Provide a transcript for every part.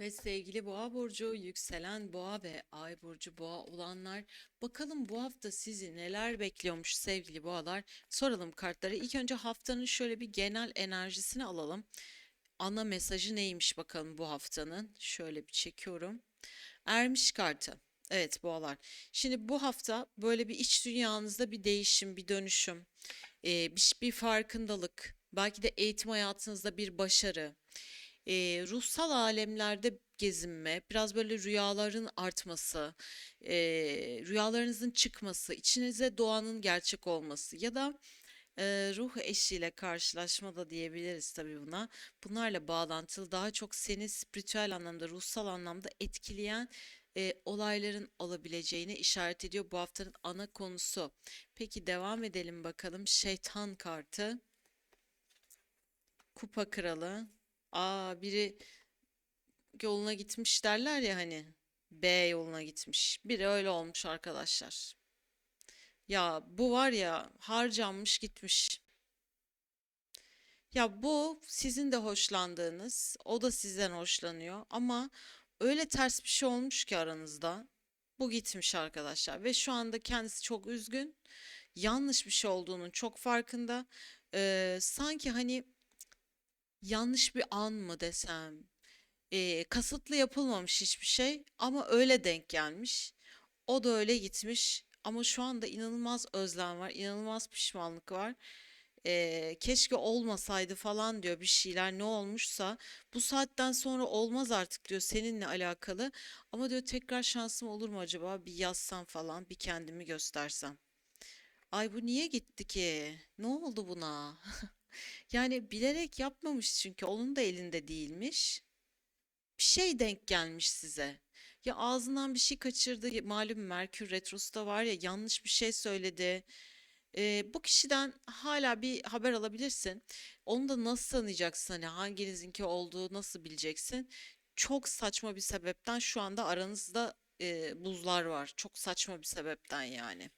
Ve sevgili Boğa burcu, yükselen Boğa ve Ay burcu Boğa olanlar, bakalım bu hafta sizi neler bekliyormuş sevgili Boğalar. Soralım kartları. İlk önce haftanın şöyle bir genel enerjisini alalım. Ana mesajı neymiş bakalım bu haftanın? Şöyle bir çekiyorum. Ermiş kartı. Evet Boğalar. Şimdi bu hafta böyle bir iç dünyanızda bir değişim, bir dönüşüm, bir farkındalık, belki de eğitim hayatınızda bir başarı e, ruhsal alemlerde gezinme, biraz böyle rüyaların artması, e, rüyalarınızın çıkması, içinize doğanın gerçek olması ya da e, ruh eşiyle karşılaşma da diyebiliriz tabii buna. Bunlarla bağlantılı daha çok seni spiritüel anlamda, ruhsal anlamda etkileyen e, olayların olabileceğini işaret ediyor bu haftanın ana konusu. Peki devam edelim bakalım. Şeytan kartı, Kupa Kralı. Aa biri yoluna gitmiş derler ya hani. B yoluna gitmiş. Biri öyle olmuş arkadaşlar. Ya bu var ya harcanmış gitmiş. Ya bu sizin de hoşlandığınız, o da sizden hoşlanıyor ama öyle ters bir şey olmuş ki aranızda. Bu gitmiş arkadaşlar ve şu anda kendisi çok üzgün. Yanlış bir şey olduğunun çok farkında. Ee, sanki hani yanlış bir an mı desem, Ee, kasıtlı yapılmamış hiçbir şey ama öyle denk gelmiş. O da öyle gitmiş ama şu anda inanılmaz özlem var, inanılmaz pişmanlık var. Ee, keşke olmasaydı falan diyor bir şeyler ne olmuşsa bu saatten sonra olmaz artık diyor seninle alakalı ama diyor tekrar şansım olur mu acaba bir yazsam falan bir kendimi göstersem. Ay bu niye gitti ki? Ne oldu buna? Yani bilerek yapmamış çünkü onun da elinde değilmiş. Bir şey denk gelmiş size. Ya ağzından bir şey kaçırdı. Malum Merkür Retrosu da var ya yanlış bir şey söyledi. Ee, bu kişiden hala bir haber alabilirsin. Onu da nasıl tanıyacaksın? Hani hanginizinki olduğu nasıl bileceksin? Çok saçma bir sebepten şu anda aranızda e, buzlar var. Çok saçma bir sebepten yani.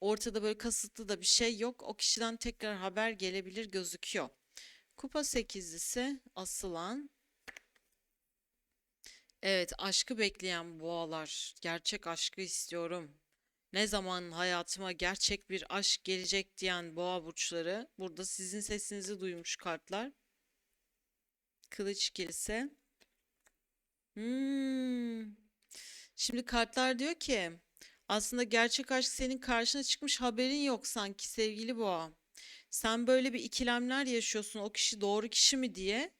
Ortada böyle kasıtlı da bir şey yok. O kişiden tekrar haber gelebilir gözüküyor. Kupa sekizlisi asılan. Evet, aşkı bekleyen boğalar. Gerçek aşkı istiyorum. Ne zaman hayatıma gerçek bir aşk gelecek diyen boğa burçları. Burada sizin sesinizi duymuş kartlar. Kılıç ikilisi. Hmm. Şimdi kartlar diyor ki aslında gerçek aşk senin karşına çıkmış haberin yok sanki sevgili boğa. Sen böyle bir ikilemler yaşıyorsun o kişi doğru kişi mi diye.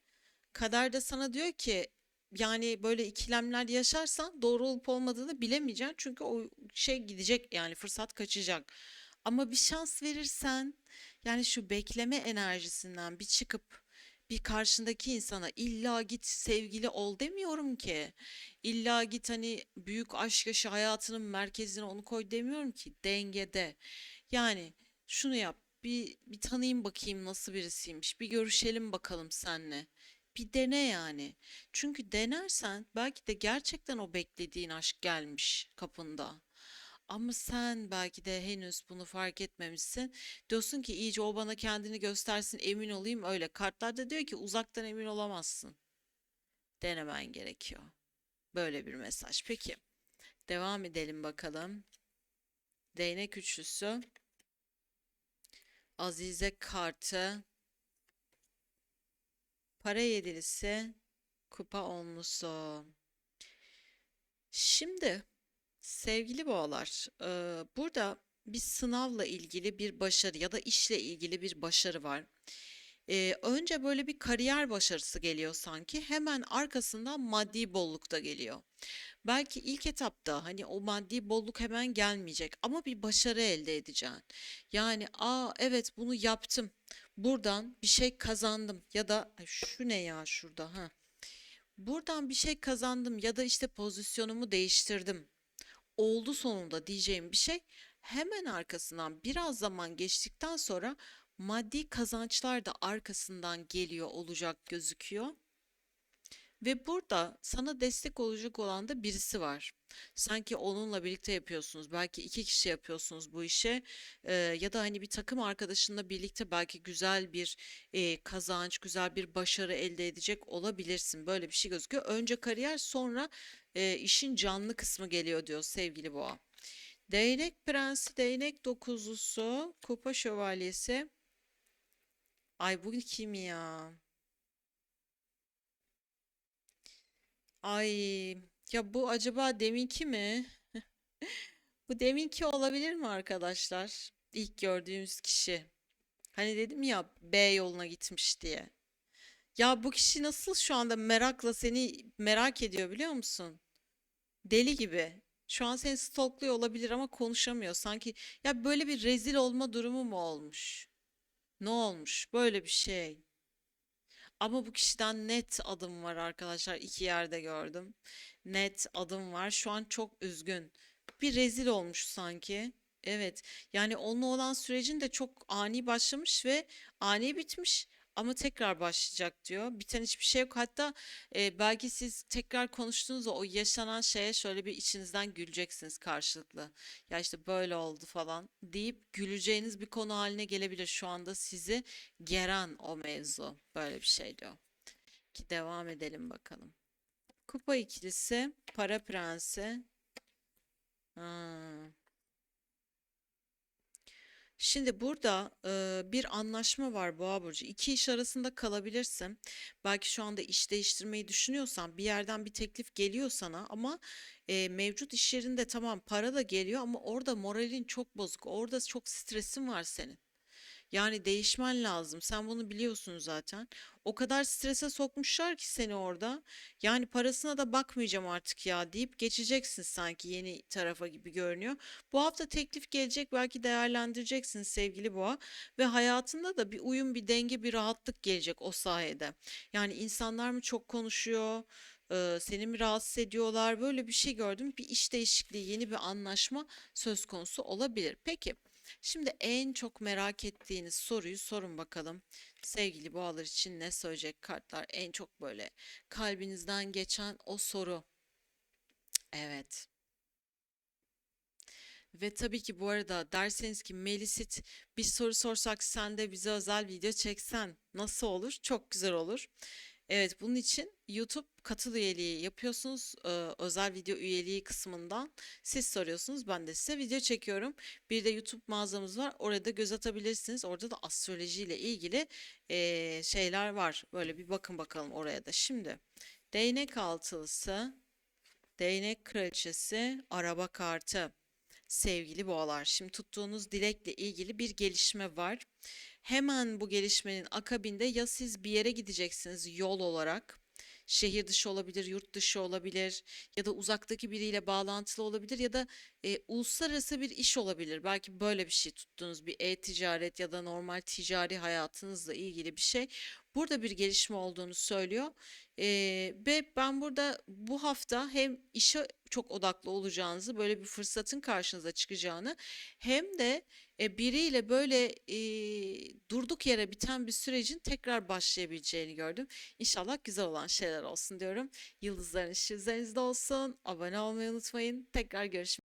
Kader de sana diyor ki yani böyle ikilemler yaşarsan doğru olup olmadığını bilemeyeceksin. Çünkü o şey gidecek yani fırsat kaçacak. Ama bir şans verirsen yani şu bekleme enerjisinden bir çıkıp bir karşındaki insana illa git sevgili ol demiyorum ki. İlla git hani büyük aşk yaşa hayatının merkezine onu koy demiyorum ki. Dengede. Yani şunu yap. Bir, bir tanıyayım bakayım nasıl birisiymiş. Bir görüşelim bakalım senle. Bir dene yani. Çünkü denersen belki de gerçekten o beklediğin aşk gelmiş kapında. Ama sen belki de henüz bunu fark etmemişsin. Diyorsun ki iyice o bana kendini göstersin emin olayım öyle. Kartlarda diyor ki uzaktan emin olamazsın. Denemen gerekiyor. Böyle bir mesaj. Peki devam edelim bakalım. Değnek üçlüsü. Azize kartı. Para yedilisi. Kupa onlusu. Şimdi sevgili boğalar, burada bir sınavla ilgili bir başarı ya da işle ilgili bir başarı var. Eee, önce böyle bir kariyer başarısı geliyor sanki. Hemen arkasından maddi bolluk da geliyor. Belki ilk etapta hani o maddi bolluk hemen gelmeyecek ama bir başarı elde edeceksin. Yani aa evet bunu yaptım. Buradan bir şey kazandım ya da şu ne ya şurada ha. Buradan bir şey kazandım ya da işte pozisyonumu değiştirdim. Oldu sonunda diyeceğim bir şey hemen arkasından biraz zaman geçtikten sonra maddi kazançlar da arkasından geliyor olacak gözüküyor. Ve burada sana destek olacak olan da birisi var. Sanki onunla birlikte yapıyorsunuz. Belki iki kişi yapıyorsunuz bu işe. Ee, ya da hani bir takım arkadaşınla birlikte belki güzel bir e, kazanç, güzel bir başarı elde edecek olabilirsin. Böyle bir şey gözüküyor. Önce kariyer, sonra e, işin canlı kısmı geliyor diyor sevgili boğa. Değnek prensi, değnek dokuzlusu, kupa şövalyesi. Ay bu kim ya? Ay ya bu acaba deminki mi? Bu deminki olabilir mi arkadaşlar? İlk gördüğümüz kişi. Hani dedim ya B yoluna gitmiş diye. Ya bu kişi nasıl şu anda merakla seni merak ediyor biliyor musun? Deli gibi. Şu an seni stalkluyor olabilir ama konuşamıyor. Sanki ya böyle bir rezil olma durumu mu olmuş? Ne olmuş? Böyle bir şey. Ama bu kişiden net adım var arkadaşlar. İki yerde gördüm. Net adım var. Şu an çok üzgün. Bir rezil olmuş sanki. Evet. Yani onunla olan sürecin de çok ani başlamış ve ani bitmiş. Ama tekrar başlayacak diyor. Biten hiçbir şey yok. Hatta e, belki siz tekrar konuştuğunuzda o yaşanan şeye şöyle bir içinizden güleceksiniz karşılıklı. Ya işte böyle oldu falan deyip güleceğiniz bir konu haline gelebilir şu anda sizi geren o mevzu. Böyle bir şey diyor. Ki devam edelim bakalım. Kupa ikilisi, para prensi. Ha. Şimdi burada e, bir anlaşma var Boğa burcu. İki iş arasında kalabilirsin. Belki şu anda iş değiştirmeyi düşünüyorsan bir yerden bir teklif geliyor sana ama e, mevcut iş yerinde tamam para da geliyor ama orada moralin çok bozuk. Orada çok stresin var senin. Yani değişmen lazım. Sen bunu biliyorsun zaten. O kadar strese sokmuşlar ki seni orada. Yani parasına da bakmayacağım artık ya deyip geçeceksin sanki yeni tarafa gibi görünüyor. Bu hafta teklif gelecek belki değerlendireceksin sevgili boğa ve hayatında da bir uyum, bir denge, bir rahatlık gelecek o sayede. Yani insanlar mı çok konuşuyor? Seni mi rahatsız ediyorlar? Böyle bir şey gördüm. Bir iş değişikliği, yeni bir anlaşma söz konusu olabilir. Peki. Şimdi en çok merak ettiğiniz soruyu sorun bakalım. Sevgili boğalar için ne söyleyecek kartlar? En çok böyle kalbinizden geçen o soru. Evet. Ve tabii ki bu arada derseniz ki Melisit bir soru sorsak sen de bize özel video çeksen nasıl olur? Çok güzel olur. Evet, bunun için YouTube katıl üyeliği yapıyorsunuz. Ee, özel video üyeliği kısmından siz soruyorsunuz. Ben de size video çekiyorum. Bir de YouTube mağazamız var. Orada göz atabilirsiniz. Orada da astroloji ile ilgili eee, şeyler var. Böyle bir bakın bakalım oraya da. Şimdi değnek altılısı, değnek kraliçesi, araba kartı. Sevgili boğalar, şimdi tuttuğunuz dilekle ilgili bir gelişme var. Hemen bu gelişmenin akabinde ya siz bir yere gideceksiniz yol olarak, şehir dışı olabilir, yurt dışı olabilir ya da uzaktaki biriyle bağlantılı olabilir ya da e, uluslararası bir iş olabilir. Belki böyle bir şey tuttuğunuz bir e-ticaret ya da normal ticari hayatınızla ilgili bir şey. Burada bir gelişme olduğunu söylüyor. Ee, ve ben burada bu hafta hem işe çok odaklı olacağınızı, böyle bir fırsatın karşınıza çıkacağını hem de e, biriyle böyle e, durduk yere biten bir sürecin tekrar başlayabileceğini gördüm. İnşallah güzel olan şeyler olsun diyorum. Yıldızların ışığı üzerinizde olsun. Abone olmayı unutmayın. Tekrar görüşmek